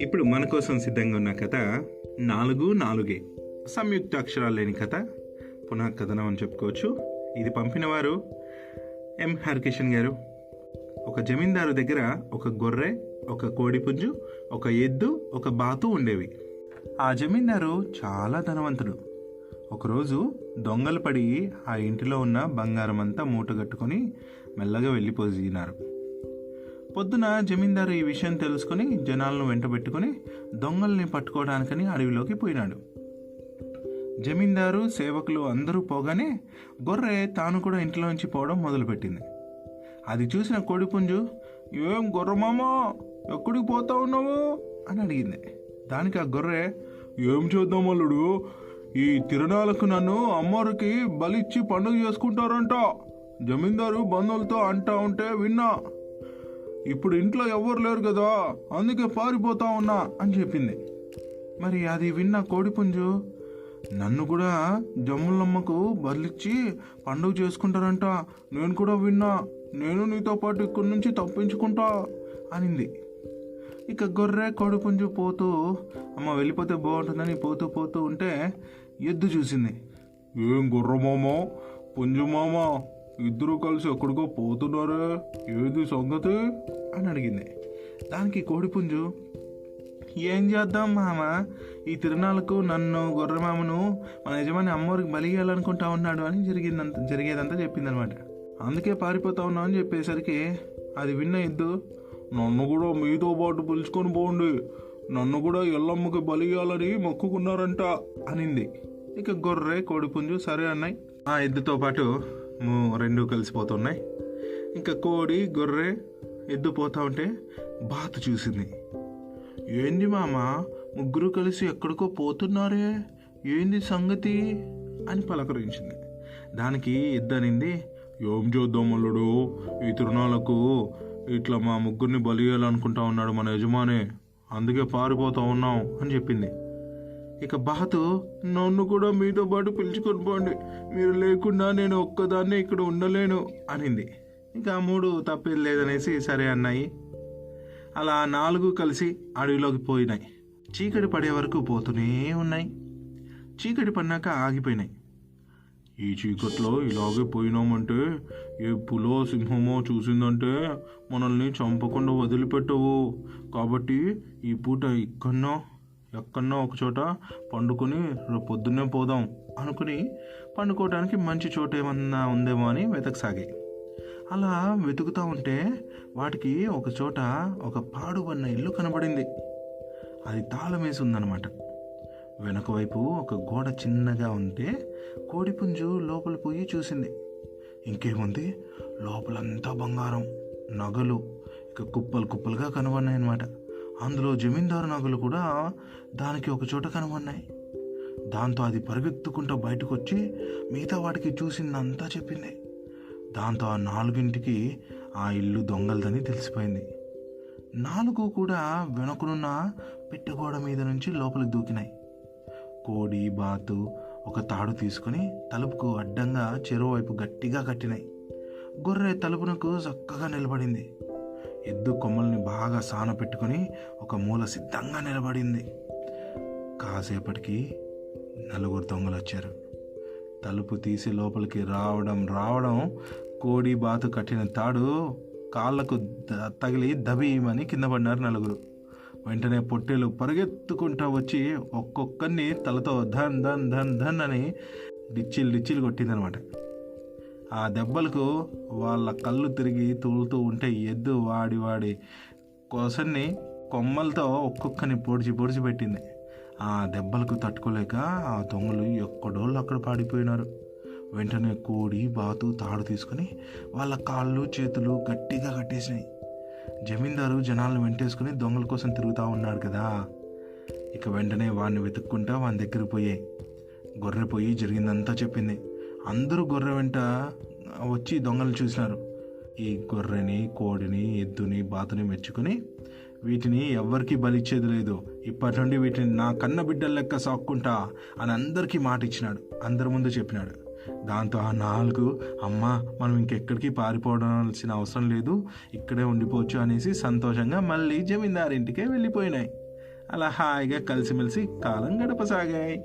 ఇప్పుడు మన కోసం సిద్ధంగా ఉన్న కథ నాలుగు నాలుగే. సంయుక్త అక్షరాలు లేని కథ. పునః కథనం అని చెప్పుకోవచ్చు. ఇది పంపినవారు ఎం హరికిషన్ గారు. ఒక జమీందారు దగ్గర ఒక గొర్రె ఒక కోడిపుంజు ఒక ఎద్దు ఒక బాతు ఉండేవి. ఆ జమీందారు చాలా ధనవంతుడు. ఒకరోజు దొంగలు పడి ఆ ఇంటిలో ఉన్న బంగారం అంతా మూటగట్టుకొని మెల్లగా వెళ్ళిపోయినారు పొద్దున జమీందారు ఈ విషయం తెలుసుకుని జనాలను వెంటబెట్టుకుని దొంగల్ని పట్టుకోవడానికని అడవిలోకి పోయినాడు. జమీందారు సేవకులు అందరూ పోగానే గొర్రె తాను కూడా ఇంట్లోంచి పోవడం మొదలుపెట్టింది. అది చూసిన కోడిపుంజు ఏం గొర్రమామా ఎక్కడికి పోతా ఉన్నావు అని అడిగింది. దానికి ఆ గొర్రె ఏం చూద్దాం అల్లుడు? ఈ తిరణాలకు నన్ను అమ్మవారికి బలిచ్చి పండుగ చేసుకుంటారంట. జమీందారు బంధువులతో అంటా ఉంటే విన్నా. ఇప్పుడు ఇంట్లో ఎవ్వరు లేరు కదా అందుకే పారిపోతా ఉన్నా అని చెప్పింది. మరి అది విన్న కోడిపుంజు నన్ను కూడా జమ్ములమ్మకు బదిలిచ్చి పండుగ చేసుకుంటారంట నేను కూడా విన్నా నేను నీతో పాటు ఇక్కడి నుంచి తప్పించుకుంటా అనింది. ఇక గొర్రె కోడిపుంజు పోతూ అమ్మ వెళ్ళిపోతే బాగుంటుందని పోతూ పోతూ ఉంటే ఎద్దు చూసింది. ఏం గుర్రమామ పుంజు మామ? ఇద్దరు కలిసి ఎక్కడికో పోతున్నారే? ఏది సంగతి? అని అడిగింది. దానికి కోడిపుంజు ఏం చేద్దాం మామ? ఈ తిరునాళ్ళకు నన్ను గొర్రెమామను మన యజమాని అమ్మవారికి బలి ఇవ్వాలనుకుంటా ఉన్నాడు అని జరిగిందంత జరిగేదంతా చెప్పిందనమాట. అందుకే పారిపోతా ఉన్నాం అని చెప్పేసరికి అది విన్న ఇద్దు నన్ను కూడా మీతో పాటు పిలుచుకొని పోండి. నన్ను కూడా ఎల్లమ్మకి బలి ఇవ్వాలని మొక్కుకున్నారంట అనింది. ఇక గొర్రె కోడిపుంజు సరే అన్నాయి. ఆ ఎద్దుతో పాటు రెండు కలిసిపోతున్నాయి. ఇంకా కోడి గొర్రె ఎద్దు పోతా ఉంటే బాతు చూసింది. ఏంది మామ ముగ్గురు కలిసి ఎక్కడికో పోతున్నారే? ఏంది సంగతి? అని పలకరించింది. దానికి ఇద్దనింది ఏం చేద్దాం అల్లుడు? ఈ తిరునాళ్ళకు ఇట్లా మా ముగ్గురిని బలి చేయాలనుకుంటా ఉన్నాడు మన యజమాని. అందుకే పారిపోతా ఉన్నాం అని చెప్పింది. ఇక బాతు నన్ను కూడా మీతో పాటు పిలుచుకొని పోండి. మీరు లేకుండా నేను ఒక్కదాన్నే ఇక్కడ ఉండలేను అనింది. ఇంకా మూడు తప్పేది లేదనేసి సరే అన్నాయి. అలా నాలుగు కలిసి అడవిలోకి పోయినాయి. చీకటి పడే వరకు పోతూనే ఉన్నాయి. చీకటి పడినాక ఆగిపోయినాయి. ఈ చీకట్లో ఇలాగే పోయినామంటే ఏ పులో సింహమో చూసిందంటే మనల్ని చంపకుండా వదిలిపెట్టవు. కాబట్టి ఈ పూట ఇక్కడనో ఎక్కడో ఒక చోట పండుకొని పొద్దున్నే పోదాం అనుకుని పండుకోవడానికి మంచి చోట ఏమన్నా ఉందేమో అని వెతకసాగాయి అలా వెతుకుతూ ఉంటే వాటికి ఒక చోట ఒక పాడుబడిన ఇల్లు కనబడింది. అది తాళం వేసి ఉందన్నమాట వెనక వైపు ఒక గోడ చిన్నగా ఉంటే కోడిపుంజు లోపల పోయి చూసింది. ఇంకేముంది? లోపలంతా బంగారం నగలు ఇక కుప్పలు కుప్పలుగా కనబడినాయన్నమాట. అన్నమాట అందులో జమీందారు నగలు కూడా దానికి ఒక చోట కనబడినాయి దాంతో అది పరిగెత్తుకుంటూ బయటకు వచ్చి మిగతా వాటికి చూసిందంతా చెప్పింది. దాంతో ఆ నాలుగింటికి ఆ ఇల్లు దొంగలదని తెలిసిపోయింది. నాలుగు కూడా వెనకనున్న పెట్టగోడ మీద నుంచి లోపలికి దూకినాయి. కోడి బాతు ఒక తాడు తీసుకుని తలుపుకు అడ్డంగా చెరువు వైపు గట్టిగా కట్టినాయి. గొర్రె తలుపునకు చక్కగా నిలబడింది. ఎద్దు కొమ్మల్ని బాగా సాన పెట్టుకొని ఒక మూల సిద్ధంగా నిలబడింది. కాసేపటికి నలుగురు దొంగలు వచ్చారు. తలుపు తీసి లోపలికి రావడం రావడం కోడి బాతు కట్టిన తాడు కాళ్ళకు తగిలి దబీమని కింద పడినారు నలుగురు. వెంటనే పొట్టేలు పరిగెత్తుకుంటా వచ్చి ఒక్కొక్కరిని తలతో ధన్ ధన్ ధన్ ధన్ అని డిచ్చిలు డిచ్చిలు కొట్టిందనమాట. ఆ దెబ్బలకు వాళ్ళ కళ్ళు తిరిగి తూలుతూ ఉంటే ఎద్దు వాడి వాడి కోసన్ని కొమ్మలతో ఒక్కొక్కని పొడిచి పొడిచి పెట్టింది. ఆ దెబ్బలకు తట్టుకోలేక ఆ దొంగలు ఎక్కడోళ్ళు అక్కడ పాడిపోయినారు. వెంటనే కోడి బాతు తాడు తీసుకుని వాళ్ళ కాళ్ళు చేతులు గట్టిగా కట్టేసినాయి. జమీందారు జనాలను వెంటేసుకుని దొంగల కోసం తిరుగుతూ ఉన్నాడు కదా. ఇక వెంటనే వాడిని వెతుక్కుంటా వాని దగ్గరికి పోయాయి గొర్రె పోయి జరిగిందంతా చెప్పింది. అందరూ గొర్రె వెంట వచ్చి దొంగలు చూసినారు. ఈ గొర్రెని కోడిని ఎద్దుని బాతుని మెచ్చుకొని వీటిని ఎవ్వరికీ బలిచ్చేది లేదు. ఇప్పటి నుండి వీటిని నా కన్న బిడ్డల లెక్క సాక్కుంటా అని అందరికీ మాట ఇచ్చినాడు అందరి ముందు చెప్పినాడు. దాంతో ఆ నాలుగు అమ్మ మనం ఇంకెక్కడికి పారిపోవాల్సిన అవసరం లేదు ఇక్కడే ఉండిపోవచ్చు అనేసి సంతోషంగా మళ్ళీ జమీందారింటికే వెళ్ళిపోయినాయి. అలా హాయిగా కలిసిమెలిసి కాలం గడపసాగాయి.